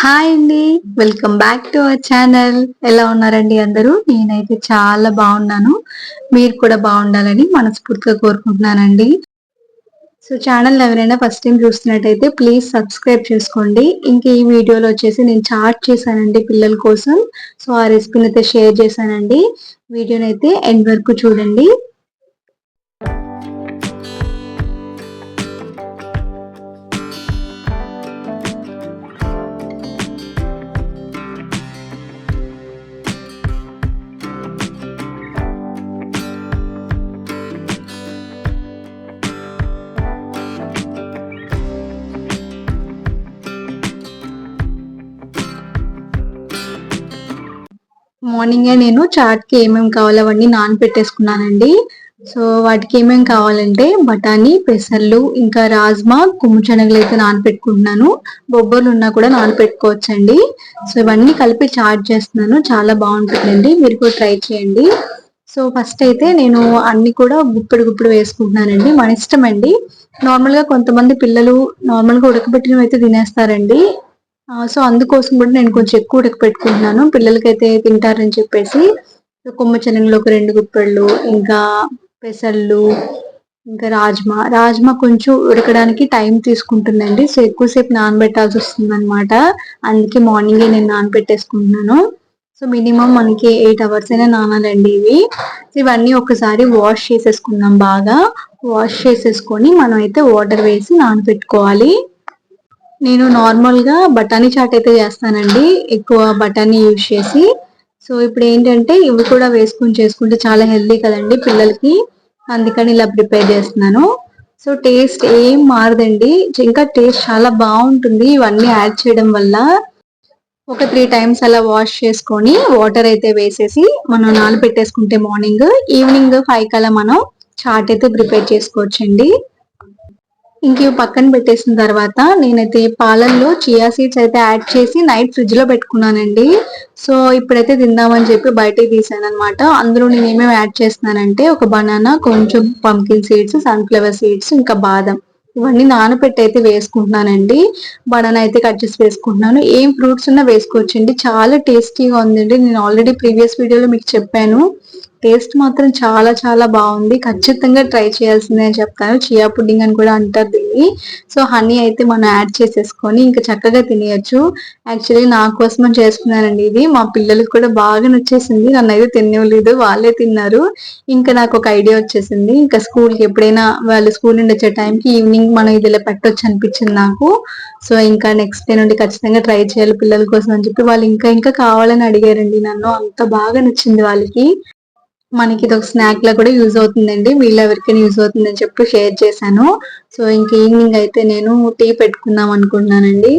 Hi అండి. Welcome back to our channel ఎలా ఉన్నారండి అందరూ? నేనైతే చాలా బాగున్నాను. మీరు కూడా బాగుండాలని మనస్ఫూర్తిగా కోరుకుంటున్నానండి. సో ఛానల్ ఎవరైనా ఫస్ట్ టైం చూస్తున్నట్టయితే ప్లీజ్ సబ్స్క్రైబ్ చేసుకోండి. ఇంకా ఈ వీడియోలో వచ్చేసి నేను చాట్ చేశానండి పిల్లల కోసం. సో ఆ రెసిపీని అయితే షేర్ చేశానండి. వీడియోని అయితే ఎండ్ వరకు చూడండి. మార్నింగే నేను చాట్కి ఏమేమి కావాలో అవన్నీ నానపెట్టేసుకున్నానండి సో వాటికి ఏమేమి కావాలంటే బఠానీ పెసర్లు ఇంకా రాజ్మా కుమ్ముచనగలు అయితే నానపెట్టుకుంటున్నాను బొబ్బర్లు ఉన్నా కూడా నానపెట్టుకోవచ్చండి సో ఇవన్నీ కలిపి చాట్ చేస్తున్నాను. చాలా బాగుంటుందండి. మీరు కూడా ట్రై చేయండి. సో ఫస్ట్ అయితే నేను అన్ని కూడా గుప్పెడు గుప్పెడు వేసుకుంటున్నానండి. మన ఇష్టం అండి నార్మల్గా కొంతమంది పిల్లలు నార్మల్గా ఉడకబెట్టినవి అయితే తినేస్తారండి. సో అందుకోసం కూడా నేను కొంచెం ఎక్కువ ఉడకపెట్టుకుంటున్నాను పిల్లలకైతే తింటారని చెప్పేసి కొమ్మ శనగలు ఒక రెండు గుప్పెళ్ళు ఇంకా పెసళ్ళు ఇంకా రాజ్మా. రాజ్మా కొంచెం ఉడకడానికి టైం తీసుకుంటుందండి. సో ఎక్కువసేపు నానబెట్టాల్సి వస్తుంది అనమాట అందుకే మార్నింగే నేను నానబెట్టేసుకుంటున్నాను. సో మినిమం మనకి ఎయిట్ అవర్స్ అయినా నానాలండి ఇవి. ఇవన్నీ ఒకసారి వాష్ చేసేసుకుందాం బాగా. వాష్ చేసేసుకొని మనం అయితే వాటర్ వేసి నానబెట్టుకోవాలి. నేను నార్మల్గా బఠానీ చాట్ అయితే చేస్తానండి. ఎక్కువ బఠానీ యూజ్ చేసి. సో ఇప్పుడు ఏంటంటే ఇవి కూడా వేసుకుని చేసుకుంటే చాలా హెల్దీ కదండి పిల్లలకి. అందుకని ఇలా ప్రిపేర్ చేస్తున్నాను. సో టేస్ట్ ఏం మారదండి. ఇంకా టేస్ట్ చాలా బాగుంటుంది. ఇవన్నీ యాడ్ చేయడం వల్ల ఒక త్రీ టైమ్స్ అలా వాష్ చేసుకొని వాటర్ అయితే వేసేసి మనం నానబెట్టేసుకుంటే మార్నింగ్ ఈవినింగ్ ఫైవ్ కల్లా మనం చాట్ అయితే ప్రిపేర్ చేసుకోవచ్చండి. ఇంక పక్కన పెట్టేసిన తర్వాత నేనైతే పాలల్లో చియా సీడ్స్ అయితే యాడ్ చేసి నైట్ ఫ్రిడ్జ్లో పెట్టుకున్నానండి. సో ఇప్పుడైతే తిందామని చెప్పి బయటకి తీసాను అనమాట అందులో నేను ఏమేమి యాడ్ చేస్తున్నానంటే ఒక బనానా కొంచెం పంకిన్ సీడ్స్ సన్ఫ్లవర్ సీడ్స్ ఇంకా బాదం. ఇవన్నీ నానపెట్టి అయితే వేసుకుంటున్నానండి. బనానా అయితే కట్ చేసి వేసుకుంటున్నాను. ఏం ఫ్రూట్స్ ఉన్నా వేసుకోవచ్చండి. చాలా టేస్టీగా ఉందండి. నేను ఆల్రెడీ ప్రీవియస్ వీడియోలో మీకు చెప్పాను. టేస్ట్ మాత్రం చాలా చాలా బాగుంది. ఖచ్చితంగా ట్రై చేయాల్సిందే అని చెప్తాను. చియా పుడ్డింగ్ అని కూడా అంటారు దీన్ని. సో హనీ అయితే మనం యాడ్ చేసేసుకొని ఇంకా చక్కగా తినేయచ్చు. యాక్చువల్లీ నా కోసం చేసుకున్నానండి ఇది. మా పిల్లలకు కూడా బాగా నచ్చేసింది. నన్ను అయితే తినలేదు వాళ్ళే తిన్నారు. ఇంకా నాకు ఒక ఐడియా వచ్చేసింది. ఇంకా స్కూల్కి ఎప్పుడైనా వాళ్ళు స్కూల్ నుండి వచ్చే టైంకి ఈవినింగ్ మనం ఇది ఇలా పెట్టొచ్చు అనిపించింది నాకు. సో ఇంకా నెక్స్ట్ డే నుండి ఖచ్చితంగా ట్రై చేయాలి పిల్లల కోసం అని చెప్పి వాళ్ళు ఇంకా ఇంకా కావాలని అడిగారండి నన్ను. అంత బాగా నచ్చింది వాళ్ళకి. మనకి ఇది ఒక స్నాక్ లా కూడా యూజ్ అవుతుందండి. వీళ్ళు ఎవరికైనా యూజ్ అవుతుందని చెప్పి షేర్ చేశాను. సో ఇంక ఈవినింగ్ అయితే నేను టీ పెట్టుకుందాం అనుకుంటున్నానండి.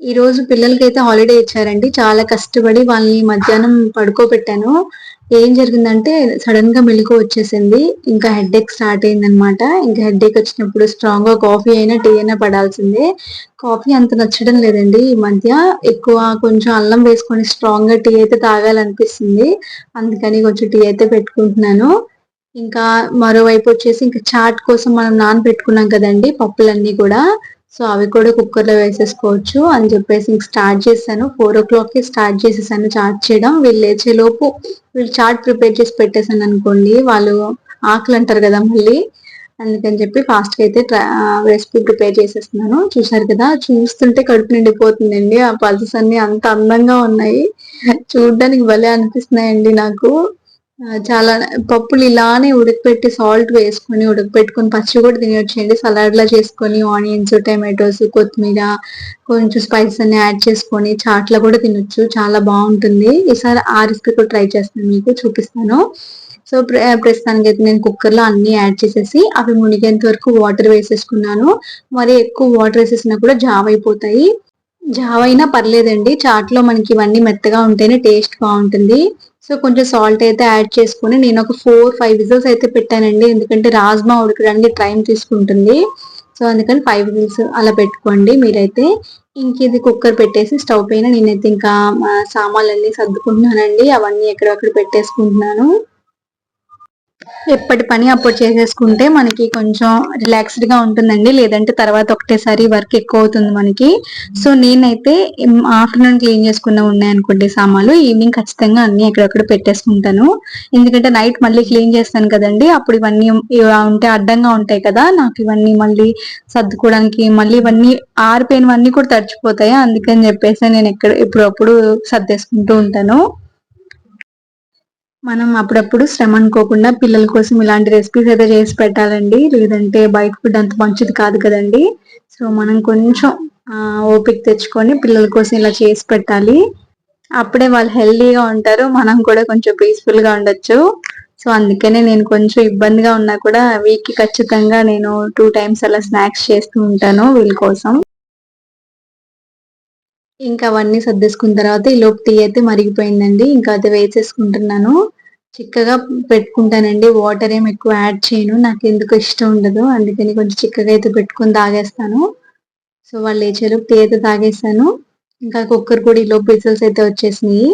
ఈ రోజు పిల్లలకైతే హాలిడే ఇచ్చారండి. చాలా కష్టపడి వాళ్ళని మధ్యాహ్నం పడుకోబెట్టాను. ఏం జరిగిందంటే సడన్గా మెలకు వచ్చేసింది. ఇంకా హెడ్ ఎక్ స్టార్ట్ అయిందనమాట ఇంకా హెడ్ ఎక్ వచ్చినప్పుడు స్ట్రాంగ్గా కాఫీ అయినా టీ అయినా పడాల్సిందే. కాఫీ అంత నచ్చడం లేదండి ఈ మధ్య. ఎక్కువ కొంచెం అల్లం వేసుకొని స్ట్రాంగ్గా టీ అయితే తాగాలనిపిస్తుంది. అందుకని కొంచెం టీ అయితే పెట్టుకుంటున్నాను. ఇంకా మరోవైపు వచ్చేసి ఇంకా చాట్ కోసం మనం నాన్ పెట్టుకున్నాం కదండి పప్పులన్నీ కూడా. సో అవి కూడా కుక్కర్లో వేసేసుకోవచ్చు అని చెప్పేసి ఇంక స్టార్ట్ చేశాను. ఫోర్ ఓ క్లాక్కి స్టార్ట్ చేసేసాను చాట్ చేయడం. వీళ్ళు లేచే లోపు వీళ్ళు చాట్ ప్రిపేర్ చేసి పెట్టేసాను అనుకోండి వాళ్ళు ఆకలి అంటారు కదా మళ్ళీ. అందుకని చెప్పి ఫాస్ట్గా అయితే రెసిపీ ప్రిపేర్ చేసేస్తున్నాను. చూసారు కదా చూస్తుంటే కడుపు నిండిపోతుందండి. ఆ పల్సెస్ అన్ని అంత అందంగా ఉన్నాయి. చూడడానికి భలే అనిపిస్తున్నాయండి నాకు. చాలా పప్పులు ఇలానే ఉడకపెట్టి సాల్ట్ వేసుకొని ఉడకపెట్టుకొని పచ్చి కూడా తినొచ్చండి సలాడ్ లా చేసుకొని ఆనియన్స్ టమాటోస్ కొత్తిమీర కొంచెం స్పైసెస్ అన్ని యాడ్ చేసుకొని చాట్లా కూడా తినొచ్చు. చాలా బాగుంటుంది. ఈసారి ఆ రెసిపీ కూడా ట్రై చేస్తాను మీకు చూపిస్తాను. సో ప్రస్తుతానికి అయితే నేను కుక్కర్లో అన్ని యాడ్ చేసేసి అవి మునిగేంత వరకు వాటర్ వేసేసుకున్నాను. మరి ఎక్కువ వాటర్ వేసేసినా కూడా జావ్ అయిపోతాయి. జావ అయినా పర్లేదండి. చాట్లో మనకి ఇవన్నీ మెత్తగా ఉంటేనే టేస్ట్ బాగుంటుంది. సో కొంచెం సాల్ట్ అయితే యాడ్ చేసుకుని నేను ఒక ఫోర్ ఫైవ్ విజిల్స్ అయితే పెట్టానండి. ఎందుకంటే రాజ్మా ఉడకడానికి టైం తీసుకుంటుంది. సో అందుకని ఫైవ్ విజిల్స్ అలా పెట్టుకోండి మీరైతే. ఇంక ఇది కుక్కర్ పెట్టేసి స్టవ్ పైన నేనైతే ఇంకా సామాన్లన్నీ సర్దుకుంటున్నానండి. అవన్నీ ఎక్కడక్కడ పెట్టేసుకుంటున్నాను. ఎప్పటి పని అప్పుడు చేసేసుకుంటే మనకి కొంచెం రిలాక్స్డ్గా ఉంటుందండి. లేదంటే తర్వాత ఒకటేసారి వర్క్ ఎక్కువ అవుతుంది మనకి. సో నేనైతే ఆఫ్టర్నూన్ క్లీన్ చేసుకున్న ఉన్నాయి అనుకోండి సామాన్లు ఈవినింగ్ ఖచ్చితంగా అన్ని ఎక్కడెక్కడ పెట్టేసుకుంటాను. ఎందుకంటే నైట్ మళ్ళీ క్లీన్ చేస్తాను కదండి. అప్పుడు ఇవన్నీ ఉంటే అడ్డంగా ఉంటాయి కదా. నాకు ఇవన్నీ మళ్ళీ సర్దుకోవడానికి మళ్ళీ ఇవన్నీ ఆరిపోయినవన్నీ కూడా తడిచిపోతాయి? అందుకని చెప్పేసి నేను ఎక్కడ ఎప్పుడప్పుడు సర్దేసుకుంటూ ఉంటాను. మనం అప్పుడప్పుడు శ్రమ అనుకోకుండా పిల్లల కోసం ఇలాంటి రెసిపీస్ అయితే చేసి పెట్టాలండి. లేదంటే బయట ఫుడ్ అంత మంచిది కాదు కదండి. సో మనం కొంచెం ఓపిక తెచ్చుకొని పిల్లల కోసం ఇలా చేసి పెట్టాలి. అప్పుడే వాళ్ళు హెల్దీగా ఉంటారు. మనం కూడా కొంచెం పీస్ఫుల్గా ఉండొచ్చు. సో అందుకనే నేను కొంచెం ఇబ్బందిగా ఉన్నా కూడా వీక్కి ఖచ్చితంగా నేను టూ టైమ్స్ అలా స్నాక్స్ చేస్తూ ఉంటాను వీళ్ళ కోసం. ఇంకా అవన్నీ సర్దేసుకున్న తర్వాత ఈ లోపు టీ అయితే మరిగిపోయిందండి. ఇంకా అది వేసేసుకుంటున్నాను. చిక్కగా పెట్టుకుంటానండి. వాటర్ ఏం ఎక్కువ యాడ్ చేయను. నాకు ఎందుకు ఇష్టం ఉండదు. అందుకని కొంచెం చిక్కగా అయితే పెట్టుకుని తాగేస్తాను. సో వాళ్ళు లేచేలోపు టీ అయితే తాగేస్తాను. ఇంకా కుక్కర్ కూడా ఈలో లోపు అయితే వచ్చేసినాయి.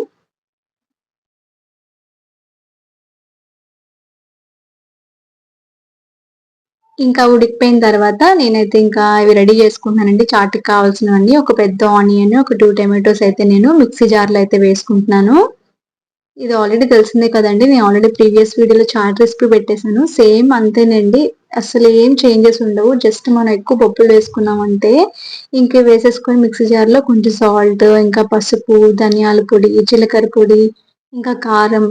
ఇంకా ఉడికిపోయిన తర్వాత నేనైతే ఇంకా ఇవి రెడీ చేసుకుంటున్నానండి. చాట్కి కావాల్సినవన్నీ. ఒక పెద్ద ఆనియన్ ఒక టూ టమాటోస్ అయితే నేను మిక్సీ జార్లో అయితే వేసుకుంటున్నాను. ఇది ఆల్రెడీ తెలిసిందే కదండి. నేను ఆల్రెడీ ప్రీవియస్ వీడియోలో చాట్ రెసిపీ పెట్టేశాను. సేమ్ అంతేనండి. అసలు ఏం చేంజెస్ ఉండవు. జస్ట్ మనం ఎక్కువ పప్పులు వేసుకున్నామంటే ఇంకా వేసేసుకొని మిక్సీ జార్లో కొంచెం సాల్ట్ ఇంకా పసుపు ధనియాల పొడి జీలకర్ర పొడి ఇంకా కారం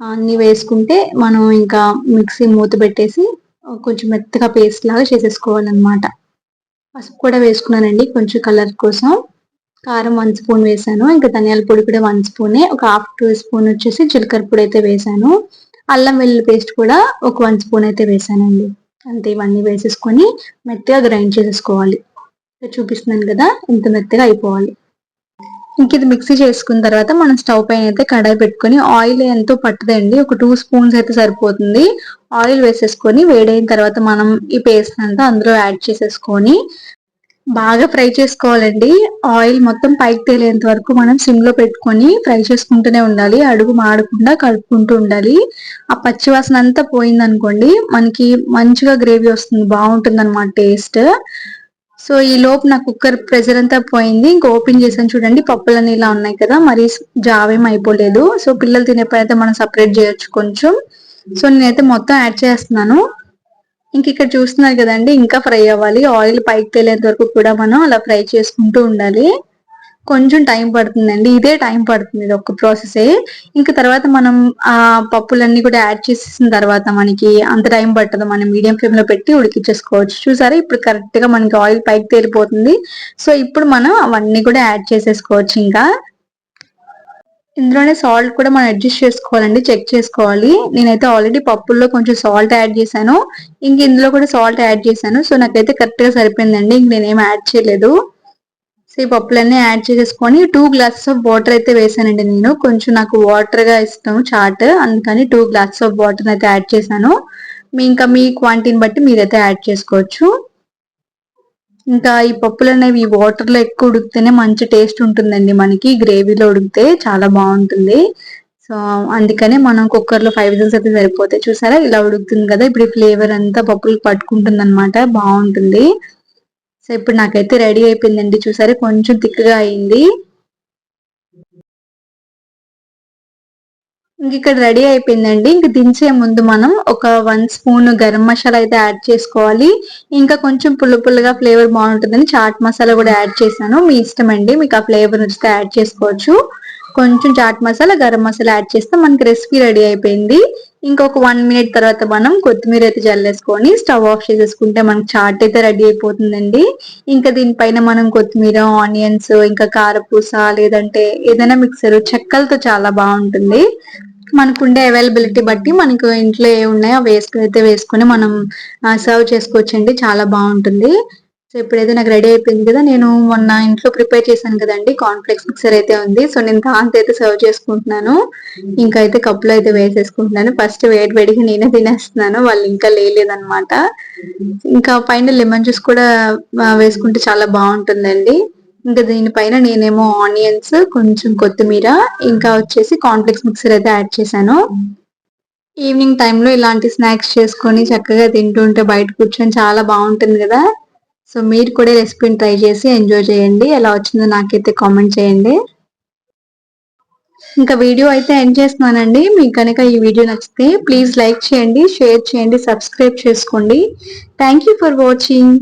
అన్నీ వేసుకుంటే మనం ఇంకా మిక్సీ మూత పెట్టేసి కొంచెం మెత్తగా పేస్ట్ లాగా చేసేసుకోవాలన్నమాట. పసుపు కూడా వేసుకున్నానండి. కొంచెం కలర్ కోసం. కారం వన్ స్పూన్ వేసాను. ఇంకా ధనియాల పొడి కూడా వన్ స్పూనే ఒక హాఫ్ టూ స్పూన్ వచ్చేసి జీలకర్ర పొడి అయితే వేసాను. అల్లం వెల్లుల్లి పేస్ట్ కూడా ఒక వన్ స్పూన్ అయితే వేసానండి. అంతే ఇవన్నీ వేసేసుకొని మెత్తగా గ్రైండ్ చేసేసుకోవాలి. చూపిస్తున్నాను కదా ఇంత మెత్తగా అయిపోవాలి. ఇంక ఇది మిక్సీ చేసుకున్న తర్వాత మనం స్టవ్ పైన అయితే కడాయి పెట్టుకొని ఆయిల్ ఎంతో పట్టదండి. ఒక టూ స్పూన్స్ అయితే సరిపోతుంది. ఆయిల్ వేసేసుకొని వేడైన తర్వాత మనం ఈ పేస్ట్ అంతా అందులో యాడ్ చేసేసుకొని బాగా ఫ్రై చేసుకోవాలండి. ఆయిల్ మొత్తం పైకి తేలేంత వరకు మనం సిమ్లో పెట్టుకొని ఫ్రై చేసుకుంటూనే ఉండాలి. అడుగు మాడకుండా కలుపుకుంటూ ఉండాలి. ఆ పచ్చివాసన అంతా పోయిందనుకోండి మనకి మంచిగా గ్రేవీ వస్తుంది. బాగుంటుంది అనమాట టేస్ట్. సో ఈ లోపు నా కుక్కర్ ప్రెషర్ అంతా పోయింది. ఇంక ఓపెన్ చేసాను చూడండి. పప్పులన్నీ ఇలా ఉన్నాయి కదా మరి జావేం అయిపోలేదు. సో పిల్లలు తినేప్పుడైతే మనం సపరేట్ చేయొచ్చు కొంచెం. సో నేనైతే మొత్తం యాడ్ చేస్తున్నాను. ఇంక ఇక్కడ చూస్తున్నారు కదండి ఇంకా ఫ్రై అవ్వాలి. ఆయిల్ పైకి తేలేంత వరకు కూడా మనం అలా ఫ్రై చేసుకుంటూ ఉండాలి. కొంచెం టైం పడుతుందండి. ఇదే టైం పడుతుంది ఇది ఒక ప్రాసెసే. ఇంకా తర్వాత మనం ఆ పప్పులన్నీ కూడా యాడ్ చేసేసిన తర్వాత మనకి అంత టైం పట్టదు. మనం మీడియం ఫ్లేమ్లో పెట్టి ఉడికించేసుకోవచ్చు. చూసారా? ఇప్పుడు కరెక్ట్గా మనకి ఆయిల్ పైకి తేలిపోతుంది. సో ఇప్పుడు మనం అవన్నీ కూడా యాడ్ చేసేసుకోవచ్చు ఇంకా. ఇందులోనే సాల్ట్ కూడా మనం అడ్జస్ట్ చేసుకోవాలండి చెక్ చేసుకోవాలి. నేనైతే ఆల్రెడీ పప్పుల్లో కొంచెం సాల్ట్ యాడ్ చేశాను. ఇంక ఇందులో కూడా సాల్ట్ యాడ్ చేశాను. సో నాకైతే కరెక్ట్గా సరిపోయిందండి. ఇంక నేనేం యాడ్ చేయలేదు. సో ఈ పప్పులన్నీ యాడ్ చేసేసుకొని టూ గ్లాసెస్ ఆఫ్ వాటర్ అయితే వేసానండి నేను. కొంచెం నాకు వాటర్గా ఇష్టం చాట్. అందుకని టూ గ్లాసెస్ ఆఫ్ వాటర్ అయితే యాడ్ చేశాను. మీ ఇంకా మీ క్వాంటిటీని బట్టి మీరైతే యాడ్ చేసుకోవచ్చు. ఇంకా ఈ పప్పులు అనేవి వాటర్లో ఎక్కువ ఉడికితేనే మంచి టేస్ట్ ఉంటుందండి మనకి. గ్రేవీలో ఉడికితే చాలా బాగుంటుంది. సో అందుకనే మనం కుక్కర్లో ఫైవ్ విజిల్స్ అయితే సరిపోతాయి. చూసారా? ఇలా ఉడుకుతుంది కదా? ఇప్పుడు ఫ్లేవర్ అంతా పప్పులు పట్టుకుంటుంది అనమాట బాగుంటుంది. సో ఇప్పుడు నాకైతే రెడీ అయిపోయిందండి. చూసారా? కొంచెం థిక్గా అయింది. ఇంక ఇక్కడ రెడీ అయిపోయిందండి. ఇంక దించే ముందు మనం ఒక వన్ స్పూన్ గరం మసాలా అయితే యాడ్ చేసుకోవాలి. ఇంకా కొంచెం పుల్ల పుల్లగా ఫ్లేవర్ బాగుంటుందని చాట్ మసాలా కూడా యాడ్ చేశాను. మీ ఇష్టం అండి మీకు ఆ ఫ్లేవర్ నచ్చితే యాడ్ చేసుకోవచ్చు. కొంచెం చాట్ మసాలా గరం మసాలా యాడ్ చేస్తే మనకి రెసిపీ రెడీ అయిపోయింది. ఇంకొక వన్ మినిట్ తర్వాత మనం కొత్తిమీర అయితే జల్లేసుకొని స్టవ్ ఆఫ్ చేసేసుకుంటే మనకి చాట్ అయితే రెడీ అయిపోతుందండి. ఇంకా దీనిపైన మనం కొత్తిమీర ఆనియన్స్ ఇంకా కారపూస లేదంటే ఏదైనా మిక్సర్ చెక్కలతో చాలా బాగుంటుంది. మనకుండే అవైలబిలిటీ బట్టి మనకు ఇంట్లో ఏ ఉన్నాయో వేసుకుని అయితే వేసుకొని మనం సర్వ్ చేసుకోవచ్చండి. చాలా బాగుంటుంది. సో ఇప్పుడైతే నాకు రెడీ అయిపోయింది కదా నేను మొన్న ఇంట్లో ప్రిపేర్ చేశాను కదండి కాన్ఫ్లెక్స్ మిక్సర్ అయితే ఉంది. సో నేను దాంతో అయితే సర్వ్ చేసుకుంటున్నాను. ఇంకా అయితే కప్పులో అయితే వేసేసుకుంటున్నాను. ఫస్ట్ వేడి వేడిగా నేనే తినేస్తున్నాను. వాళ్ళు ఇంకా లేలేదన్నమాట. ఇంకా పైన లెమన్ జ్యూస్ కూడా వేసుకుంటే చాలా బాగుంటుందండి. ఇంకా దీనిపైన నేనేమో ఆనియన్స్ కొంచెం కొత్తిమీర ఇంకా వచ్చేసి కాన్ఫ్లెక్స్ మిక్సర్ అయితే యాడ్ చేశాను. ఈవినింగ్ టైంలో ఇలాంటి స్నాక్స్ చేసుకొని చక్కగా తింటుంటే బయట కూర్చొని చాలా బాగుంటుంది కదా. సో మీరు కూడా రెసిపీని ట్రై చేసి ఎంజాయ్ చేయండి. ఎలా వచ్చిందో నాకైతే కామెంట్ చేయండి. ఇంకా వీడియో అయితే ఎండ్ చేస్తున్నానండి. మీకు కనుక ఈ వీడియో నచ్చితే ప్లీజ్ లైక్ చేయండి షేర్ చేయండి సబ్స్క్రైబ్ చేసుకోండి. Thank for watching